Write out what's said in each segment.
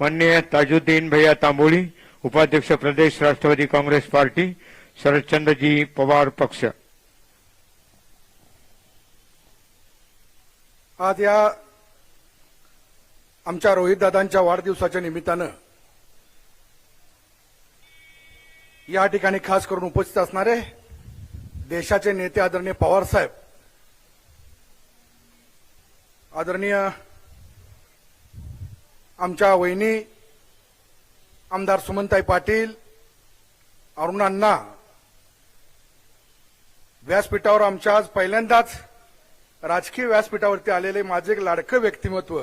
माननीय ताजुद्दीन भैया तांबोळी उपाध्यक्ष प्रदेश राष्ट्रवादी काँग्रेस पार्टी शरदचंद्रजी पवार पक्ष. आज या आमच्या रोहितदादांच्या वाढदिवसाच्या निमित्तानं या ठिकाणी खास करून उपस्थित असणारे देशाचे नेते आदरणीय पवार साहेब आदरणीय आमच्या वहिनी आमदार सुमनताई पाटील अरुणांना व्यासपीठावर आमच्या आज पहिल्यांदाच राजकीय व्यासपीठावरती आलेले माझे एक लाडकं व्यक्तिमत्व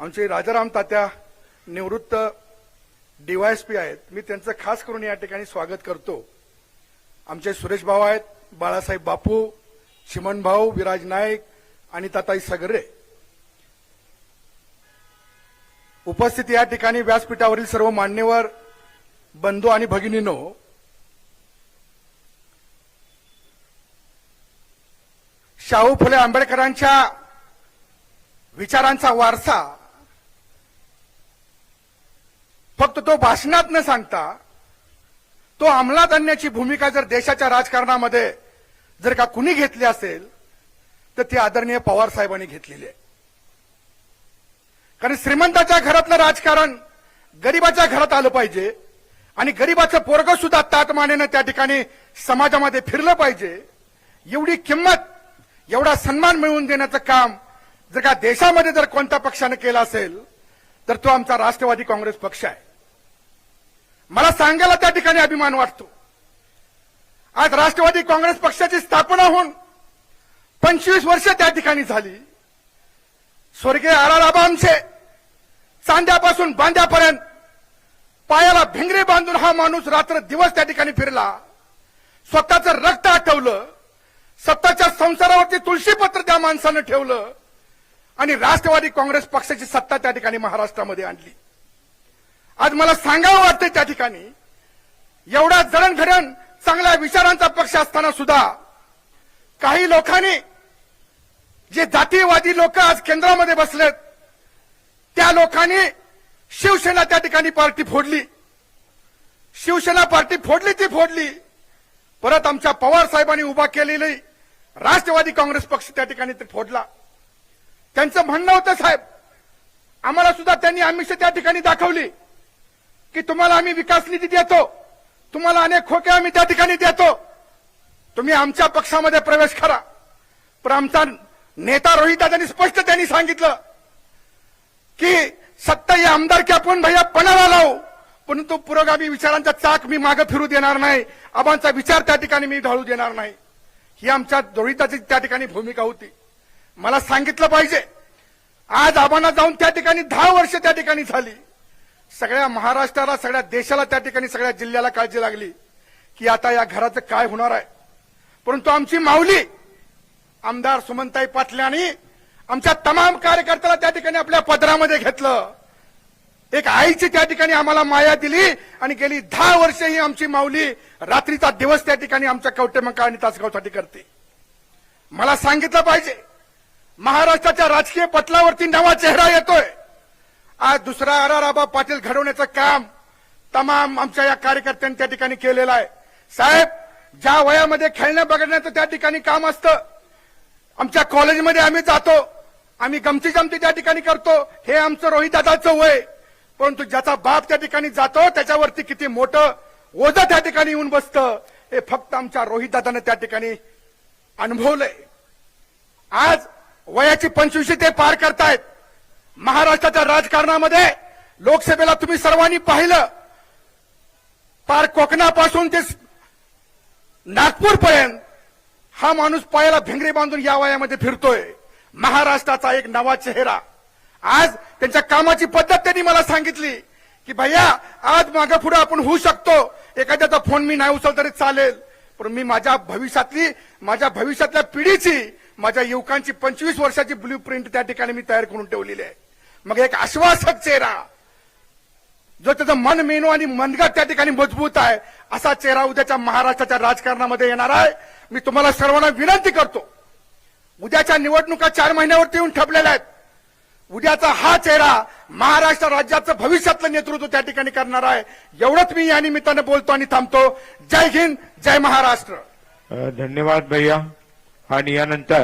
आमचे राजाराम तात्या निवृत्त डीवायएसपी आहेत. मी त्यांचं खास करून या ठिकाणी स्वागत करतो. आमचे सुरेश भाऊ आहेत बाळासाहेब बापू चिमन भाऊ विराज नाईक आणि ताताई सगरे. उपस्थित या ठिकाणी व्यासपीठावरील सर्व मान्यवर बंधू आणि भगिनीनो शाहू फुले आंबेडकरांच्या विचारांचा वारसा फक्त तो भाषणात न सांगता तो अंमलात आणण्याची भूमिका जर देशाच्या राजकारणामध्ये जर का कुणी घेतली असेल तर ती आदरणीय पवार साहेबांनी घेतलेली आहे. कारण श्रीमंताच्या घरातलं राजकारण गरिबाच्या घरात आलं पाहिजे आणि गरिबाचं पोरग सुद्धा ताटमानेनं त्या ठिकाणी समाजामध्ये फिरलं पाहिजे. एवढी किंमत एवढा सन्मान मिळवून देण्याचं काम जर का देशामध्ये जर कोणत्या पक्षाने केलं असेल तर तो आमचा राष्ट्रवादी काँग्रेस पक्ष आहे. मला सांगायला त्या ठिकाणी अभिमान वाटतो. आज राष्ट्रवादी काँग्रेस पक्षाची स्थापना होऊन पंचवीस वर्ष त्या ठिकाणी झाली. स्वर्गीय आराराबा आमचे चांद्यापासून बांद्यापर्यंत पायाला भिंगरे बांधून हा माणूस रात्र दिवस त्या ठिकाणी फिरला. स्वतःचं रक्त आठवलं सत्ताच्या संसारावरती तुळशीपत्र त्या माणसानं ठेवलं आणि राष्ट्रवादी काँग्रेस पक्षाची सत्ता त्या ठिकाणी महाराष्ट्रामध्ये आणली. आज मला सांगावं वाटतंय त्या ठिकाणी एवढा जडणघडण चांगल्या विचारांचा पक्ष असताना सुद्धा काही लोकांनी जे जातीयवादी लोक आज केंद्रामध्ये बसलेत त्या लोकांनी शिवसेना त्या ठिकाणी पार्टी फोडली. शिवसेना पार्टी फोडली ती फोडली. परत आमच्या पवार साहेबांनी उभा केलेली राष्ट्रवादी काँग्रेस पक्ष त्या ठिकाणी ते फोडला. त्यांचं म्हणणं होतं साहेब आम्हाला सुद्धा त्यांनी आमिष त्या ठिकाणी दाखवली की तुम्हाला आम्ही विकास निधी देतो तुम्हाला अनेक खोके आम्ही त्या ठिकाणी देतो. तुम्ही आमच्या पक्षामध्ये प्रवेश करा. पण आमचा नेता रोहित दादांनी स्पष्ट त्यांनी सांगितलं की सत्ता या आमदारकी आपण भैया पणाला लावू. परंतु पुरोगामी विचारांचा चाक मी मागे फिरू देणार नाही. आबांचा विचार त्या ठिकाणी मी ढाळू देणार नाही. ही आमच्या रोहिताची त्या ठिकाणी भूमिका होती. मला सांगितलं पाहिजे. आज आबांना जाऊन त्या ठिकाणी दहा वर्ष त्या ठिकाणी झाली. सगळ्या महाराष्ट्राला सगळ्या देशाला त्या ठिकाणी सगळ्या जिल्ह्याला काळजी लागली. की आता या घराचं काय होणार आहे? परंतु आमची माऊली आमदार सुमनताई पाटलांनी आमच्या तमाम कार्यकर्त्याला त्या ठिकाणी आपल्या पदरामध्ये घेतलं. एक आईची त्या ठिकाणी आम्हाला माया दिली आणि गेली दहा वर्ष ही आमची माऊली रात्रीचा दिवस त्या ठिकाणी आमच्या कवटेमंका आणि तासगावसाठी करते. मला सांगितलं पाहिजे महाराष्ट्राच्या राजकीय पटलावरती नवा चेहरा येतोय. आज दुसरा आर पाटील घडवण्याचं काम तमाम आमच्या या कार्यकर्त्यांनी त्या ठिकाणी केलेलं आहे. साहेब ज्या वयामध्ये खेळणं बघण्याचं त्या ठिकाणी काम असतं आमच्या कॉलेजमध्ये आम्ही जातो. आम्ही गमती जमती त्या ठिकाणी करतो. हे आमचं रोहितदादाचं वय. परंतु ज्याचा बाप त्या ठिकाणी जातो त्याच्यावरती किती मोठं ओझं त्या ठिकाणी येऊन बसतं हे फक्त आमच्या रोहितदादानं त्या ठिकाणी अनुभवलंय. आज वयाची पंचवीशी ते पार करतायत. महाराष्ट्राच्या राजकारणामध्ये लोकसभेला तुम्ही सर्वांनी पाहिलं. पार कोकणापासून ते नागपूरपर्यंत हा माणूस पायाला भिंगरी बांधून या वयामध्ये फिरतोय. महाराष्ट्राचा एक नवा चेहरा. आज त्यांच्या कामाची पद्धत त्यांनी मला सांगितली की भैया आज मागे पुढे आपण होऊ शकतो. एखाद्याचा फोन मी नाही उचल तरी चालेल. पण मी माझ्या भविष्यातली माझ्या भविष्यातल्या पिढीची माझ्या युवकांची पंचवीस वर्षाची ब्ल्यू प्रिंट त्या ठिकाणी मी तयार करून ठेवलेली आहे. मग एक आश्वासक चेहरा. जो त्याचं मन मेनू आणि मनगट त्या ठिकाणी मजबूत आहे असा चेहरा उद्याच्या महाराष्ट्राच्या राजकारणामध्ये येणार आहे. मी तुम्हाला सर्वांना विनंती करतो. उद्याच्या निवडणुका चार महिन्यावरती येऊन ठेपलेल्या आहेत. उद्याचा हा चेहरा महाराष्ट्र राज्याचं भविष्यातलं नेतृत्व त्या ठिकाणी करणार आहे. एवढंच मी या निमित्तानं बोलतो आणि थांबतो. जय हिंद जय महाराष्ट्र. धन्यवाद भैया. आणि यानंतर